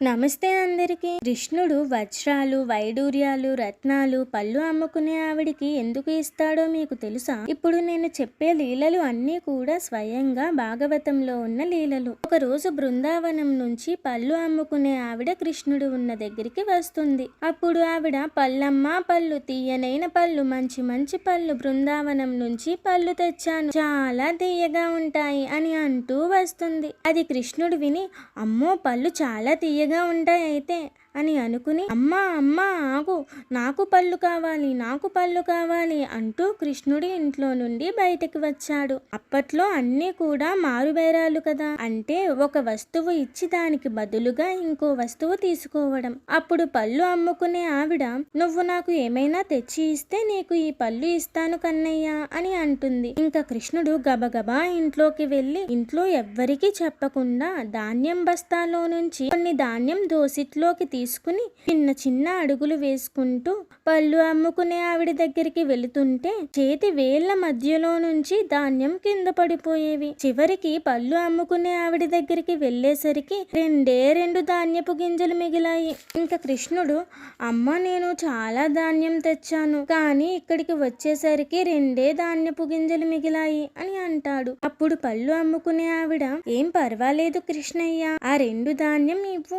నమస్తే అందరికీ. కృష్ణుడు వజ్రాలు వైడూర్యాలు రత్నాలు పళ్ళు అమ్ముకునే ఆవిడికి ఎందుకు ఇస్తాడో మీకు తెలుసా? ఇప్పుడు నేను చెప్పే లీలలు అన్నీ కూడా స్వయంగా భాగవతంలో ఉన్న లీలలు. ఒక రోజు బృందావనం నుంచి పళ్ళు అమ్ముకునే ఆవిడ కృష్ణుడు ఉన్న దగ్గరికి వస్తుంది. అప్పుడు ఆవిడ పళ్ళమ్మ పళ్ళు తీయనైన పళ్ళు మంచి మంచి పళ్ళు బృందావనం నుంచి పళ్ళు తెచ్చాను. చాలా తీయగా ఉంటాయి అని అంటూ వస్తుంది. అది కృష్ణుడు విని అమ్మో పళ్ళు చాలా తీయగా ఉంటాయి అయితే అని అనుకుని అమ్మా అమ్మా ఆగు నాకు పళ్ళు కావాలి నాకు పళ్ళు కావాలి అంటూ కృష్ణుడి ఇంట్లో నుండి బయటకు వచ్చాడు. అప్పట్లో అన్నీ కూడా మారుబేరాలు కదా. అంటే ఒక వస్తువు ఇచ్చి దానికి బదులుగా ఇంకో వస్తువు తీసుకోవడం. అప్పుడు పళ్ళు అమ్ముకునే ఆవిడ నువ్వు నాకు ఏమైనా తెచ్చి ఇస్తే నీకు ఈ పళ్ళు ఇస్తాను కన్నయ్య అని అంటుంది. ఇంకా కృష్ణుడు గబగబా ఇంట్లోకి వెళ్ళి ఇంట్లో ఎవ్వరికీ చెప్పకుండా ధాన్యం బస్తాలో నుంచి కొన్ని ధాన్యం ధాన్యం దోసిట్లోకి తీసుకుని చిన్న చిన్న అడుగులు వేసుకుంటూ పళ్ళు అమ్ముకునే ఆవిడ దగ్గరికి వెళుతుంటే చేతి వేళ్ళ మధ్యలో నుంచి ధాన్యం కింద పడిపోయేవి. చివరికి పళ్ళు అమ్ముకునే ఆవిడ దగ్గరికి వెళ్ళేసరికి రెండే రెండు ధాన్యపు గింజలు మిగిలాయి. ఇంకా కృష్ణుడు అమ్మ నేను చాలా ధాన్యం తెచ్చాను కానీ ఇక్కడికి వచ్చేసరికి రెండే ధాన్యపు గింజలు మిగిలాయి అని అంటాడు. అప్పుడు పళ్ళు అమ్ముకునే ఆవిడ ఏం పర్వాలేదు కృష్ణయ్య ఆ రెండు ధాన్యం ఇవ్వు.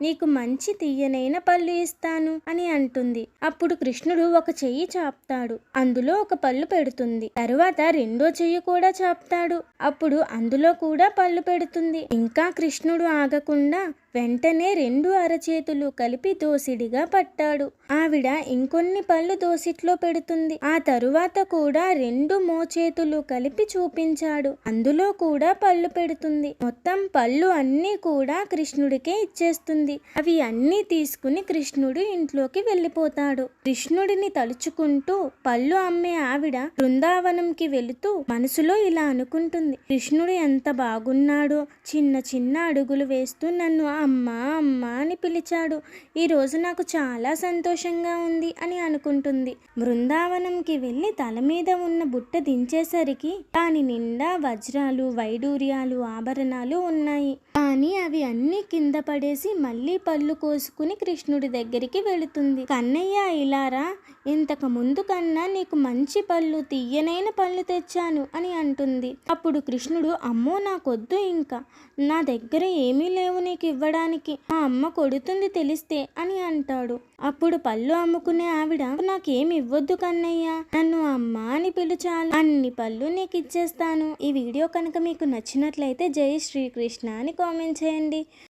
నీకు మంచి తీయనైన పళ్ళు ఇస్తాను అని అంటుంది. అప్పుడు కృష్ణుడు ఒక చెయ్యి చాపుతాడు. అందులో ఒక పళ్ళు పెడుతుంది. తరువాత రెండో చెయ్యి కూడా చాపుతాడు. అప్పుడు అందులో కూడా పళ్ళు పెడుతుంది. ఇంకా కృష్ణుడు ఆగకుండా వెంటనే రెండు అరచేతులు కలిపి దోసిడిగా పట్టాడు. ఆవిడ ఇంకొన్ని పళ్ళు దోసిట్లో పెడుతుంది. ఆ తరువాత కూడా రెండు మోచేతులు కలిపి చూపించాడు. అందులో కూడా పళ్ళు పెడుతుంది. మొత్తం పళ్ళు అన్నీ కూడా కృష్ణుడికే ఇచ్చేస్తుంది. అవి అన్నీ తీసుకుని కృష్ణుడు ఇంట్లోకి వెళ్ళిపోతాడు. కృష్ణుడిని తలుచుకుంటూ పళ్ళు అమ్మే ఆవిడ బృందావనంకి వెళుతూ మనసులో ఇలా అనుకుంటుంది. కృష్ణుడు ఎంత బాగున్నాడో చిన్న చిన్న అడుగులు వేస్తూ నన్ను అమ్మా అమ్మా అని పిలిచాడు. ఈరోజు నాకు చాలా సంతోషంగా ఉంది అని అనుకుంటుంది. బృందావనంకి వెళ్ళి తల మీద ఉన్న బుట్ట దించేసరికి దాని నిండా వజ్రాలు వైడూర్యాలు ఆభరణాలు ఉన్నాయి. కానీ అవి అన్ని కింద పడేసి మళ్ళీ పళ్ళు కోసుకుని కృష్ణుడి దగ్గరికి వెళుతుంది. కన్నయ్య ఇలారా ఇంతకు ముందు కన్నా నీకు మంచి పళ్ళు తీయనైన పళ్ళు తెచ్చాను అని అంటుంది. అప్పుడు కృష్ణుడు అమ్మో నాకొద్దు ఇంకా. నా దగ్గర ఏమీ లేవు నీకు ఇవ్వడానికి. మా అమ్మ కొడుతుంది తెలిస్తే అని అంటాడు. అప్పుడు పళ్ళు అమ్ముకునే ఆవిడ నాకేమి ఇవ్వద్దు కన్నయ్య. నన్ను అమ్మ అని పిలుచాను. అన్ని పళ్ళు నీకు ఇచ్చేస్తాను ఈ వీడియో కనుక మీకు నచ్చినట్లయితే జై శ్రీకృష్ణ అని కామెంట్ చేయండి.